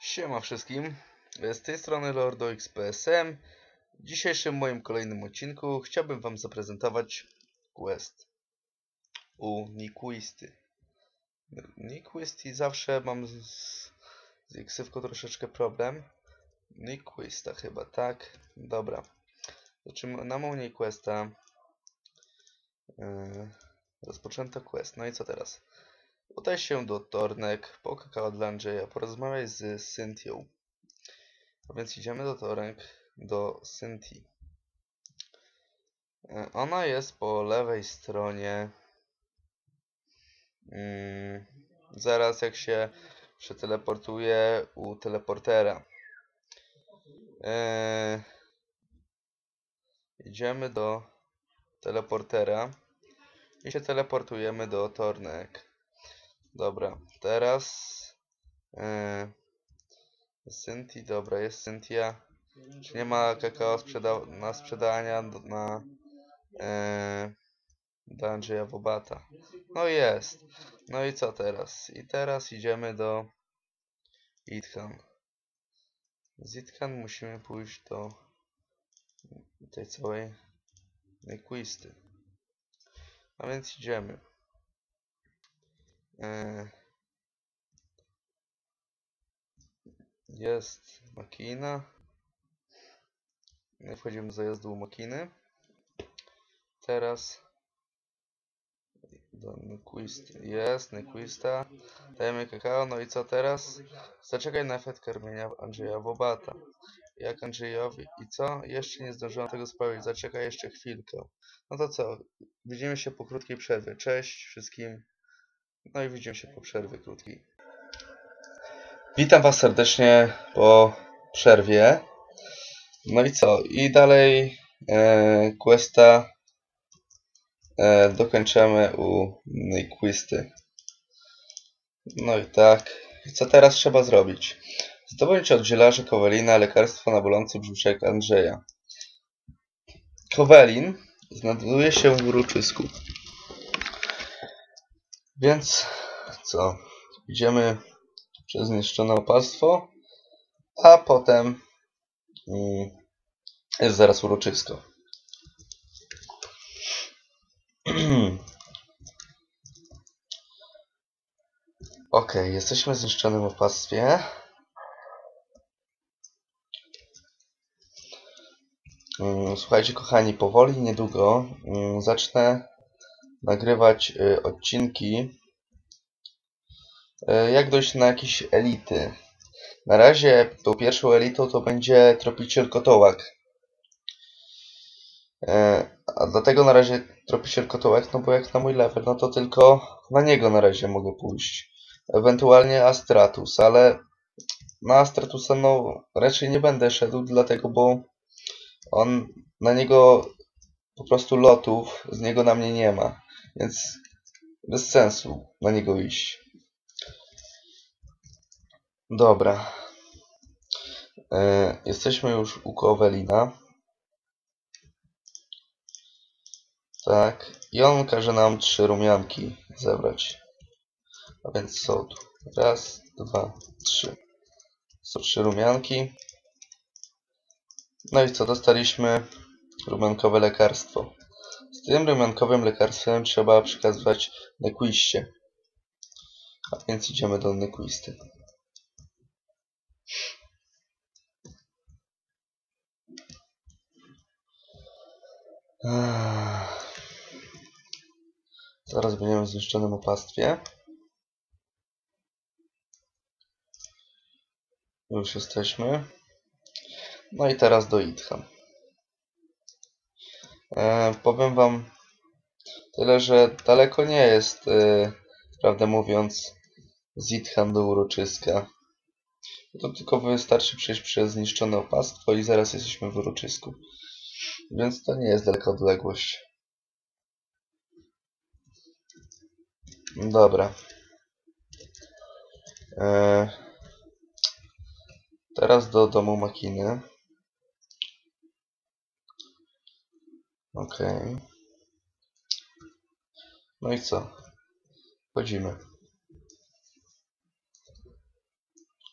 Siema wszystkim, z tej strony Lordo XPSM. W dzisiejszym moim kolejnym odcinku chciałbym wam zaprezentować quest u Nikwisty. Nikwisty zawsze mam z, z troszeczkę problem. Nikwista chyba, tak? Dobra. Zaczynamy u niej questa. Yy, rozpoczęto quest. No i co teraz? Udaj się do Tornek, po kakao dla Andrzeja, porozmawiaj z Cynthią. A więc idziemy do Tornek, do Cynthii. E, Ona jest po lewej stronie. Mm, zaraz jak się przeteleportuje u teleportera. E, idziemy do teleportera i się teleportujemy do Tornek. Dobra, teraz yy, Cynthia, dobra, jest Cynthia. Czy nie ma kakao sprzeda na sprzedania do- na yy, do Andrzeja Wobata? No jest. No i co teraz? I teraz idziemy do Ithan. Z Ithan musimy pójść do tej całej Nequisty. A więc idziemy. E, Jest makina. Wchodzimy do zajazdu makiny. Teraz do Nyquist. Jest Nyquista. Dajemy kakao. No i co teraz? Zaczekaj na efekt karmienia Andrzeja Wobata. Jak Andrzejowi? I co? Jeszcze nie zdążyłem tego sprawić. Zaczekaj jeszcze chwilkę. No to co? Widzimy się po krótkiej przerwie. Cześć wszystkim. No i widzimy się po przerwie krótkiej. Witam Was serdecznie po przerwie. No i co? I dalej e, questa e, dokończymy u Nyquisty. No i tak. Co teraz trzeba zrobić? Zdobądź od zielarza Kowelina lekarstwo na bolący brzuszek Andrzeja. Kowelin znajduje się w uroczysku. Więc co? Idziemy przez zniszczone opactwo, a potem mm, jest zaraz uroczysko. Ok, jesteśmy w zniszczonym opactwie. Mm, Słuchajcie, kochani, powoli, niedługo mm, zacznę nagrywać y, odcinki y, jak dojść na jakieś elity. Na razie tą pierwszą elitą to będzie Tropiciel Kotołak. E, A dlatego na razie Tropiciel Kotołak, no bo jak na mój level, no to tylko na niego na razie mogę pójść. Ewentualnie Astratus, ale na Astratusa no raczej nie będę szedł, dlatego bo on na niego po prostu lotów z niego na mnie nie ma. Więc bez sensu na niego iść. Dobra. E, jesteśmy już u Kowelina. Tak. I on każe nam trzy rumianki zebrać. A więc są tu. Raz, dwa, trzy. Są trzy rumianki. No i co? Dostaliśmy rumiankowe lekarstwo. Tym rumiankowym lekarstwem trzeba przekazywać Nequiście. A więc idziemy do Nequisty. Ech. Zaraz będziemy w zniszczonym opactwie. Już jesteśmy. No i teraz do Idham. E, powiem wam tyle, że daleko nie jest, e, prawdę mówiąc, z Idham do uroczyska. To tylko wystarczy przejść przez zniszczone opactwo i zaraz jesteśmy w uroczysku. Więc to nie jest daleka odległość. Dobra. E, teraz do domu Makiny. Okej. No i co? Wchodzimy.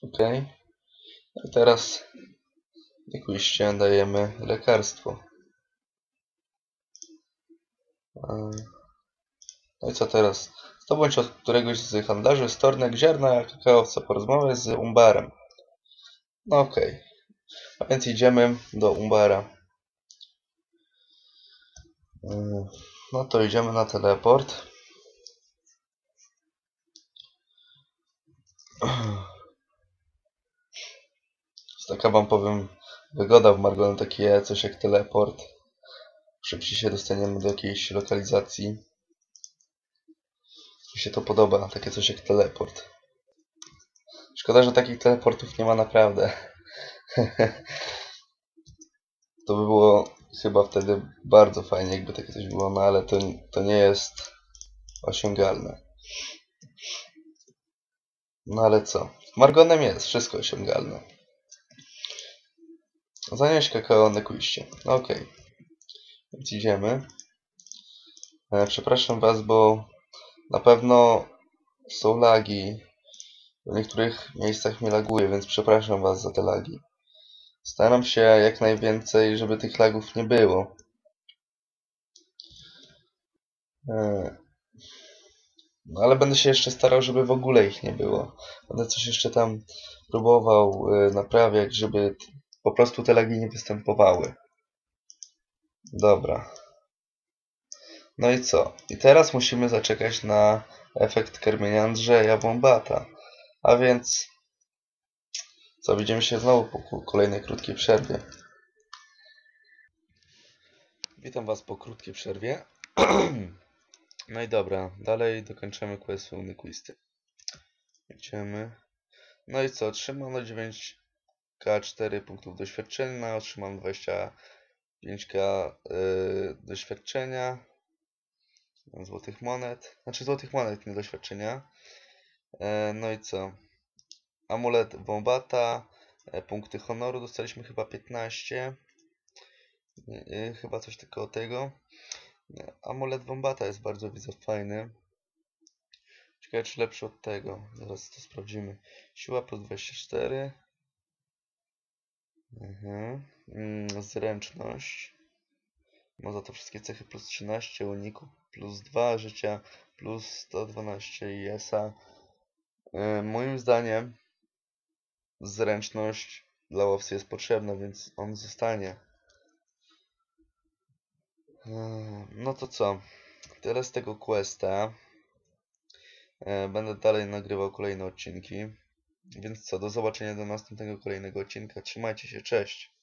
Okej. I teraz Nikuiście dajemy lekarstwo. No i co teraz? Zdobądź od któregoś z handlarzy stornek ziarna kakaowca. Porozmawiaj z Umbarem. No okej. A więc idziemy do Umbara. No to idziemy na teleport. Jest taka wam powiem wygoda w Margon takie coś jak teleport. Szybciej się dostaniemy do jakiejś lokalizacji. Mi się to podoba, takie coś jak teleport. Szkoda, że takich teleportów nie ma naprawdę. to by było chyba wtedy bardzo fajnie, jakby takie coś było, no ale to, to nie jest osiągalne. No ale co? Margonem jest wszystko osiągalne. Zanieść kakao na kuiście. No okej. Więc idziemy. E, przepraszam was, bo na pewno są lagi. W niektórych miejscach mnie laguje, więc przepraszam was za te lagi. Staram się jak najwięcej, żeby tych lagów nie było. E, No ale będę się jeszcze starał, żeby w ogóle ich nie było. Będę coś jeszcze tam próbował e, naprawiać, żeby po prostu te lagi nie występowały. Dobra. No i co? I teraz musimy zaczekać na efekt karmienia Andrzeja Bombata. A więc... Co, widzimy się znowu po kolejnej krótkiej przerwie. Witam Was po krótkiej przerwie. no i dobra, dalej dokończymy quest Wełny Quisty. Idziemy. No i co, otrzymano 9k 4 punktów doświadczenia, otrzymam 25k yy, doświadczenia, złotych monet, znaczy złotych monet, nie doświadczenia. E, no i co? Amulet Bombata, e, punkty honoru dostaliśmy chyba 15. E, chyba coś tylko tego. Nie, Amulet Bombata jest bardzo widzę fajny. Ciekawe czy lepszy od tego. Zaraz to sprawdzimy. Siła plus 24. Mhm. Mm, Zręczność. Ma za to wszystkie cechy plus 13, uniku plus 2, życia plus 112 i ESA. E, Moim zdaniem zręczność dla łowcy jest potrzebna, więc on zostanie. Eee, No to co? Tyle z tego questa. E, Będę dalej nagrywał kolejne odcinki. Więc co, do zobaczenia do następnego kolejnego odcinka. Trzymajcie się, cześć!